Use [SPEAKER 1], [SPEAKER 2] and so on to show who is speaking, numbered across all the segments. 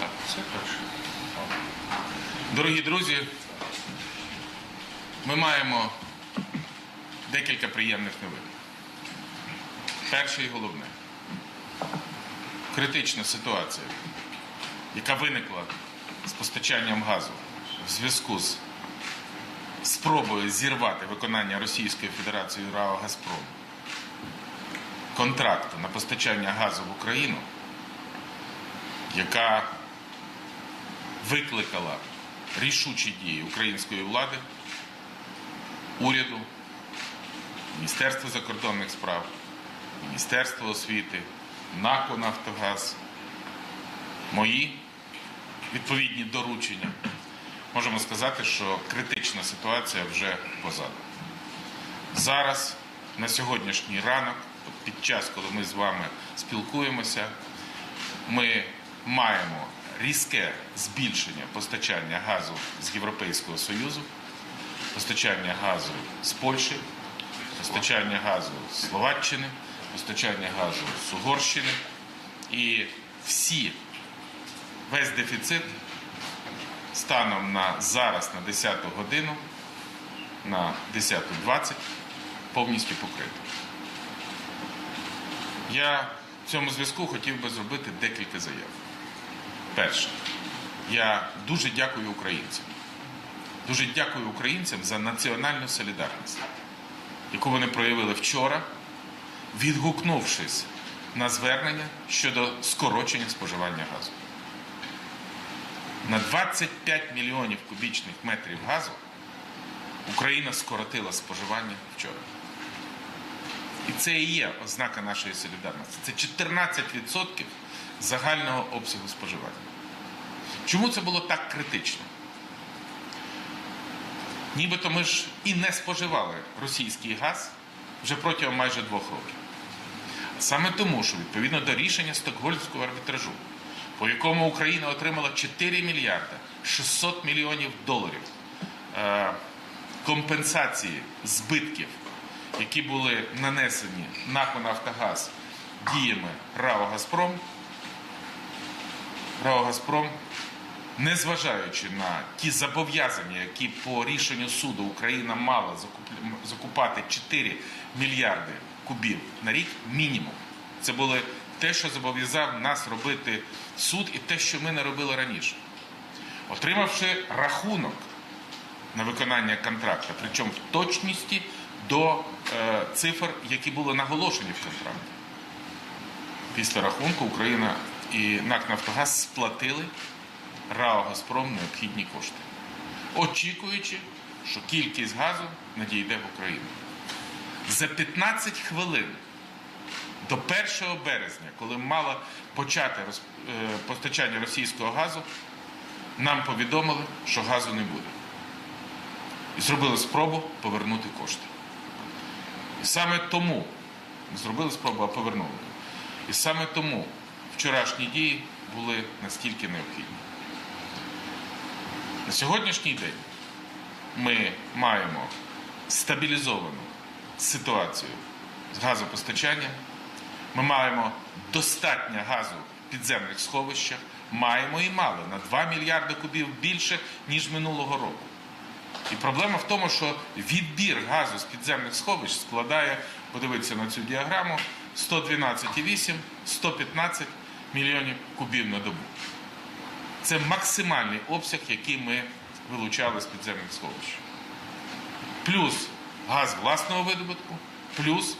[SPEAKER 1] Так, все хорошо. Дорогі друзі, ми маємо декілька приємних новин. Перше і головне. Критична ситуація, яка виникла з постачанням газу в зв'язку з спробою зірвати виконання Російською Федерацією РАО Газпром контракту на постачання газу в Україну, яка викликала рішучі дії української влади, уряду, Міністерства закордонних справ, Міністерства освіти, НАКО Нафтогаз, мої відповідні доручення. Можемо сказати, що критична ситуація вже позаду. Зараз, на сьогоднішній ранок, під час, коли ми з вами спілкуємося, ми маємо різке збільшення постачання газу з Європейського Союзу, постачання газу з Польщі, постачання газу з Словаччини, постачання газу з Угорщини. І всі, весь дефіцит станом на зараз, на 10 годину, на 10.20 повністю покрито. Я в цьому зв'язку хотів би зробити декілька заяв. Перше, я дуже дякую українцям. Дуже дякую українцям за національну солідарність, яку вони проявили вчора, відгукнувшись на звернення щодо скорочення споживання газу. На 25 мільйонів кубічних метрів газу Україна скоротила споживання вчора. І це і є ознака нашої солідарності. Це 14% загального обсягу споживання. Чому це було так критично? Нібито ми ж і не споживали російський газ вже протягом майже двох років. Саме тому, що відповідно до рішення Стокгольмського арбітражу, по якому Україна отримала 4 мільярда 600 мільйонів доларів е, компенсації збитків, які були нанесені НАКО «Нафтогаз» діями РАО «Газпром», РАО «Газпром», незважаючи на ті зобов'язання, які по рішенню суду Україна мала закупати 4 мільярди кубів на рік мінімум. Це було те, що зобов'язав нас робити суд, і те, що ми не робили раніше. Отримавши рахунок на виконання контракту, причому в точності до е, цифр, які були наголошені в контракті. Після рахунку Україна і НАК Нафтогаз сплатили РАО Газпром необхідні кошти, очікуючи, що кількість газу надійде в Україну. За 15 хвилин до 1 березня, коли мало почати е, постачання російського газу, нам повідомили, що газу не буде. І зробили спробу повернути кошти. Саме тому зробили спробу, а повернули. І саме тому вчорашні дії були настільки необхідні. На сьогоднішній день ми маємо стабілізовану ситуацію з газопостачанням. Ми маємо достатньо газу в підземних сховищах, маємо і мали на 2 мільярди кубів більше, ніж минулого року. І проблема в тому, що відбір газу з підземних сховищ складає, подивитися на цю діаграму, 112,8, 115 мільйонів кубів на добу. Це максимальний обсяг, який ми вилучали з підземних сховищ. Плюс газ власного видобутку, плюс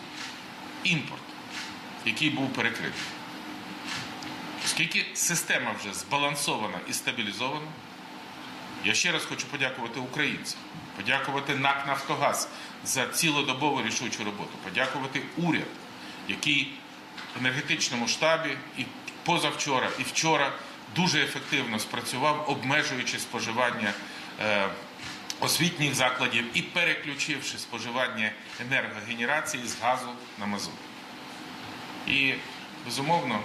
[SPEAKER 1] імпорт, який був перекритий. Оскільки система вже збалансована і стабілізована, я ще раз хочу подякувати українцям, подякувати НАК Нафтогаз за цілодобову рішучу роботу, подякувати уряд, який в енергетичному штабі і позавчора, і вчора дуже ефективно спрацював, обмежуючи споживання е, освітніх закладів і переключивши споживання енергогенерації з газу на мазут. І безумовно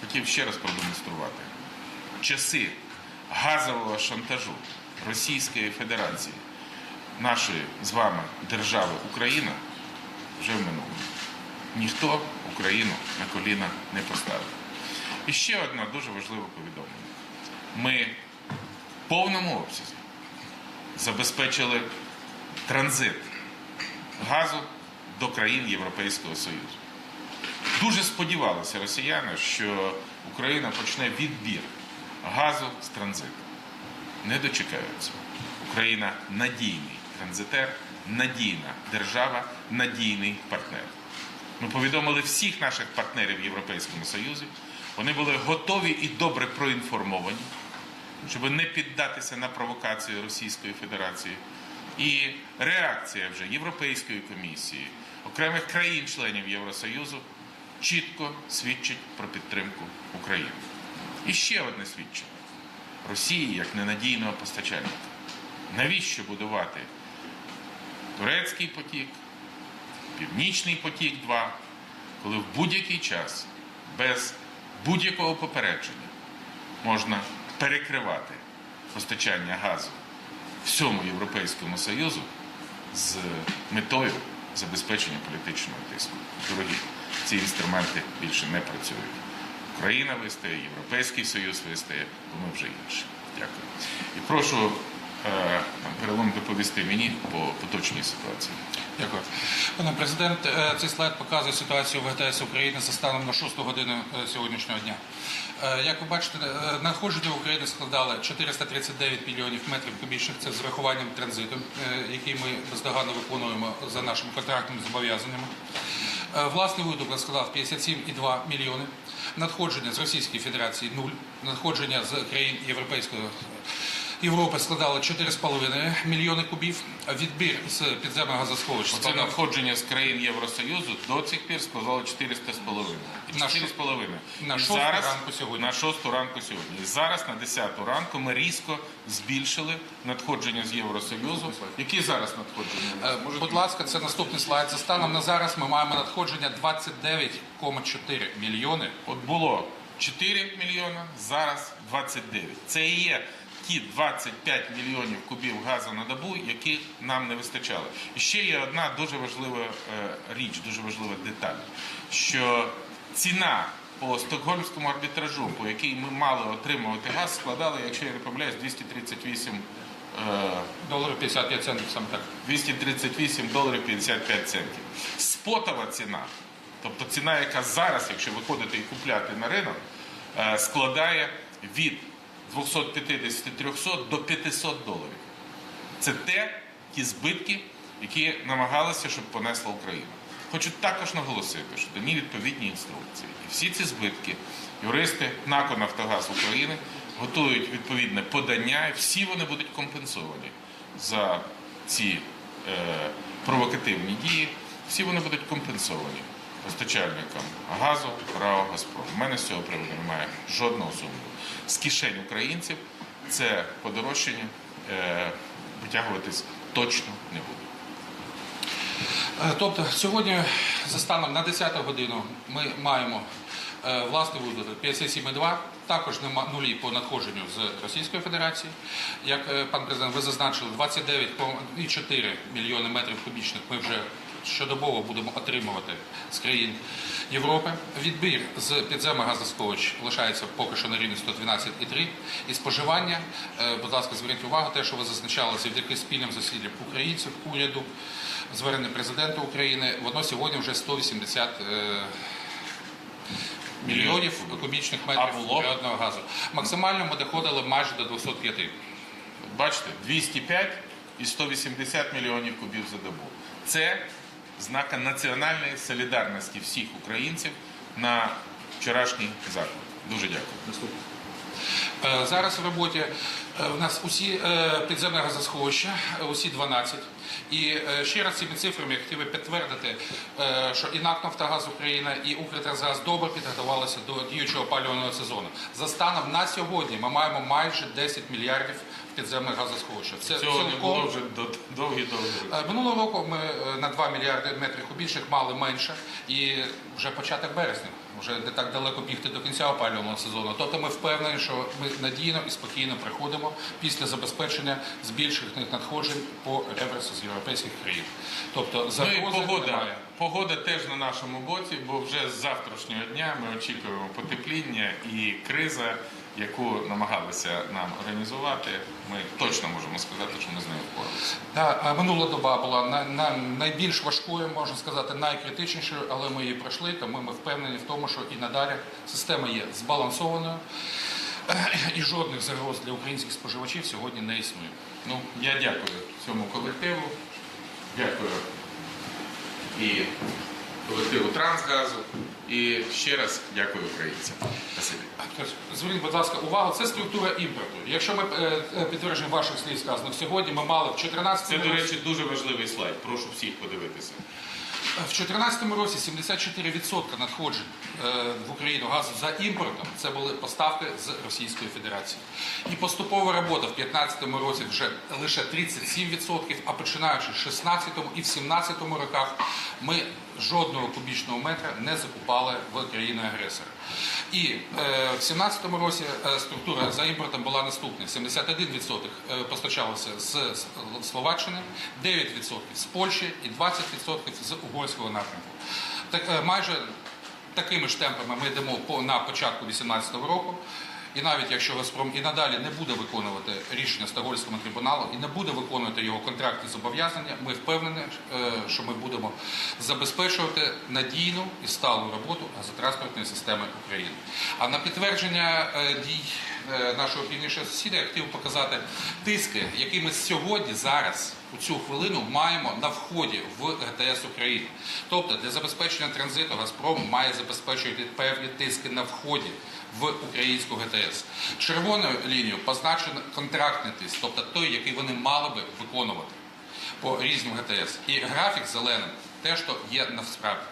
[SPEAKER 1] хотів ще раз продемонструвати часи газового шантажу Російської Федерації нашої з вами держави Україна вже в минулому. Ніхто Україну на коліна не поставить. І ще одне дуже важливе повідомлення. Ми в повному обсязі забезпечили транзит газу до країн Європейського Союзу. Дуже сподівалися росіяни, що Україна почне відбір газу з транзиту. Не дочекаються. Україна надійний транзитер, надійна держава, надійний партнер. Ми повідомили всіх наших партнерів в Європейському Союзі. Вони були готові і добре проінформовані, щоб не піддатися на провокацію Російської Федерації. І реакція вже Європейської комісії, окремих країн-членів Євросоюзу чітко свідчить про підтримку України. І ще одне свідчення Росії як ненадійного постачальника. Навіщо будувати турецький потік, Північний потік 2, коли в будь-який час без будь-якого попередження можна перекривати постачання газу всьому Європейському Союзу з метою забезпечення політичного тиску. Дорогі, ці інструменти більше не працюють. Україна вистає, Європейський Союз вистає, бо ми вже інші. Дякую. І прошу е, Перелом доповісти мені по поточній ситуації.
[SPEAKER 2] Дякую. Пане президент, е, цей слайд показує ситуацію в ГТС України за станом на 6 годину е, сьогоднішнього дня. Як ви бачите, надходження України складали 439 мільйонів метрів кубічних. Це з врахуванням транзиту, який ми бездоганно виконуємо за нашими контрактними зобов'язаннями. Е, Власний видобуток складав 57,2 мільйони. Надходження з Російської Федерації 0. Надходження з країн Європейської Європи складали 4,5 мільйони кубів. Відбір з підземного газосховищ
[SPEAKER 1] Це
[SPEAKER 2] складав
[SPEAKER 1] надходження з країн Євросоюзу до цих пір складало 400 з половиною.
[SPEAKER 2] На
[SPEAKER 1] 4
[SPEAKER 2] на шосту
[SPEAKER 1] зараз,
[SPEAKER 2] ранку сьогодні.
[SPEAKER 1] На 6 ранку сьогодні. І зараз на 10 ранку ми різко збільшили надходження з Євросоюзу. Які зараз надходження?
[SPEAKER 2] Е, Будь ласка, це наступний слайд. За станом на зараз ми маємо надходження 29,4 мільйони.
[SPEAKER 1] От було 4 мільйона, зараз 29. Це і є ті 25 мільйонів кубів газу на добу, яких нам не вистачало. І ще є одна дуже важлива е, річ, дуже важлива деталь, що ціна по стокгольмському арбітражу, по якій ми мали отримувати газ, складала, якщо я не помиляюсь, 238 е,
[SPEAKER 2] Доларів 55 центів саме так.
[SPEAKER 1] 238 доларів 55 центів. Спотова ціна, тобто ціна, яка зараз, якщо виходити і купляти на ринок, е, складає від 250-300 до 500 доларів. Це те, ті збитки, які намагалися, щоб понесла Україна. Хочу також наголосити, що дані відповідні інструкції. І всі ці збитки юристи НАКО Нафтогаз України готують відповідне подання, і всі вони будуть компенсовані за ці е, провокативні дії. Всі вони будуть компенсовані постачальникам газу, РАО Газпром. У мене з цього приводу немає жодного сумніву. З кишень українців це подорожчання е, витягуватись точно не буде.
[SPEAKER 2] Е, Тобто сьогодні за станом на 10 годину ми маємо е, власний видобуток 57,2, також нема нулі по надходженню з Російської Федерації. Як пан президент, ви зазначили, 29,4 мільйони метрів кубічних ми вже щодобово будемо отримувати з країн Європи. Відбір з підземних газосховищ лишається поки що на рівні 112,3. І споживання, е, будь ласка, зверніть увагу, те, що ви зазначали завдяки спільним зусиллям українців, уряду, звернення президента України, воно сьогодні вже 180 е, мільйонів кубічних метрів природного газу. Максимально ми доходили майже до 205.
[SPEAKER 1] Бачите, 205 і 180 мільйонів кубів за добу. Це знака національної солідарності всіх українців на вчорашній заклад. Дуже дякую.
[SPEAKER 2] Е, Зараз в роботі е, у нас усі е, підземні газосховища, усі 12. І ще раз цими цифрами я хотів би підтвердити, що і НАК «Нафтогаз Україна, і Укртрансгаз добре підготувалися до діючого опалювального сезону. За станом на сьогодні ми маємо майже 10 мільярдів підземних газосховищах. Це
[SPEAKER 1] Цього не було вже до- довгі-довгі.
[SPEAKER 2] Е, Минулого року ми е, на 2 мільярди метрів кубічних мали менше, і вже початок березня, вже не так далеко бігти до кінця опалювального сезону. Тобто ми впевнені, що ми надійно і спокійно приходимо після забезпечення збільшених надходжень по реверсу з європейських країн. Тобто
[SPEAKER 1] Ну і погода.
[SPEAKER 2] немає.
[SPEAKER 1] Погода теж на нашому боці, бо вже з завтрашнього дня ми очікуємо потепління і криза, яку намагалися нам організувати. Ми точно можемо сказати, що ми з нею впоралися.
[SPEAKER 2] Да, минула доба була на, на найбільш важкою, можна сказати, найкритичнішою, але ми її пройшли, тому ми впевнені в тому, що і надалі система є збалансованою, і жодних загроз для українських споживачів сьогодні не існує.
[SPEAKER 1] Ну, я дякую цьому колективу, дякую і колективу Трансгазу, і ще раз дякую українцям.
[SPEAKER 2] Зверніть, будь ласка, увагу, це структура імпорту. Якщо ми е, е, підтверджуємо ваших слів сказаних сьогодні, ми мали в 2014
[SPEAKER 1] Це, до речі, дуже важливий слайд. Прошу всіх подивитися.
[SPEAKER 2] В 2014 році 74% надходжень е, в Україну газу за імпортом це були поставки з Російської Федерації. І поступова робота в 2015 році вже лише 37%, а починаючи з 2016 і в 2017 роках ми жодного кубічного метра не закупали в країни агресора. І е, в 2017 році е, структура за імпортом була наступна: 71% е, постачалося з Словаччини, 9% з Польщі і 20% з угорського напрямку. Так е, майже такими ж темпами ми йдемо по на початку 2018 року. І навіть якщо Газпром і надалі не буде виконувати рішення Стокгольмського трибуналу і не буде виконувати його контрактні зобов'язання, ми впевнені, е, що ми будемо забезпечувати надійну і сталу роботу газотранспортної системи України. А на підтвердження е, дій е, нашого північного сусіда я хотів показати тиски, які ми сьогодні зараз у цю хвилину маємо на вході в ГТС України. Тобто для забезпечення транзиту Газпром має забезпечувати певні тиски на вході в українську ГТС. Червоною лінією позначено контрактний тиск, тобто той, який вони мали би виконувати по різним ГТС. І графік зеленим теж то є насправді.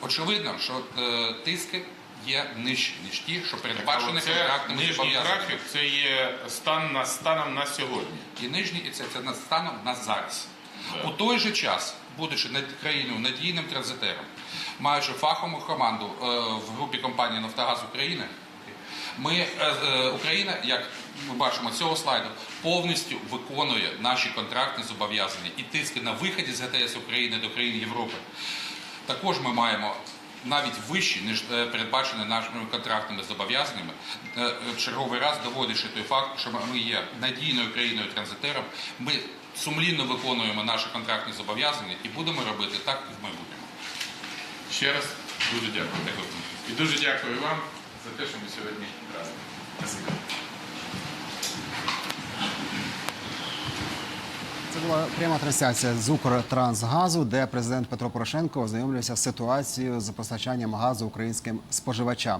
[SPEAKER 2] Очевидно, що е, тиски є нижчі, ніж ті, що передбачені контрактними
[SPEAKER 1] нижній графік, це є стан на станом на сьогодні.
[SPEAKER 2] І нижній, і це, це над станом на зараз.
[SPEAKER 1] Да.
[SPEAKER 2] У той же час, будучи над країною надійним транзитером, маючи фахову команду е, в групі компанії Нафтогаз України, ми, е, е, Україна, як ми бачимо цього слайду, повністю виконує наші контрактні зобов'язання і тиски на виході з ГТС України до країн Європи. Також ми маємо навіть вищі, ніж е, передбачені нашими контрактними зобов'язаннями, черговий раз доводячи той факт, що ми є надійною країною транзитером, ми сумлінно виконуємо наші контрактні зобов'язання і будемо робити так і в майбутньому.
[SPEAKER 1] Ще раз дуже дякую. І дуже дякую вам за те, що ми сьогодні разом. Спасибі.
[SPEAKER 3] Це була пряма трансляція з Укртрансгазу, де президент Петро Порошенко ознайомлювався з ситуацією з постачанням газу українським споживачам.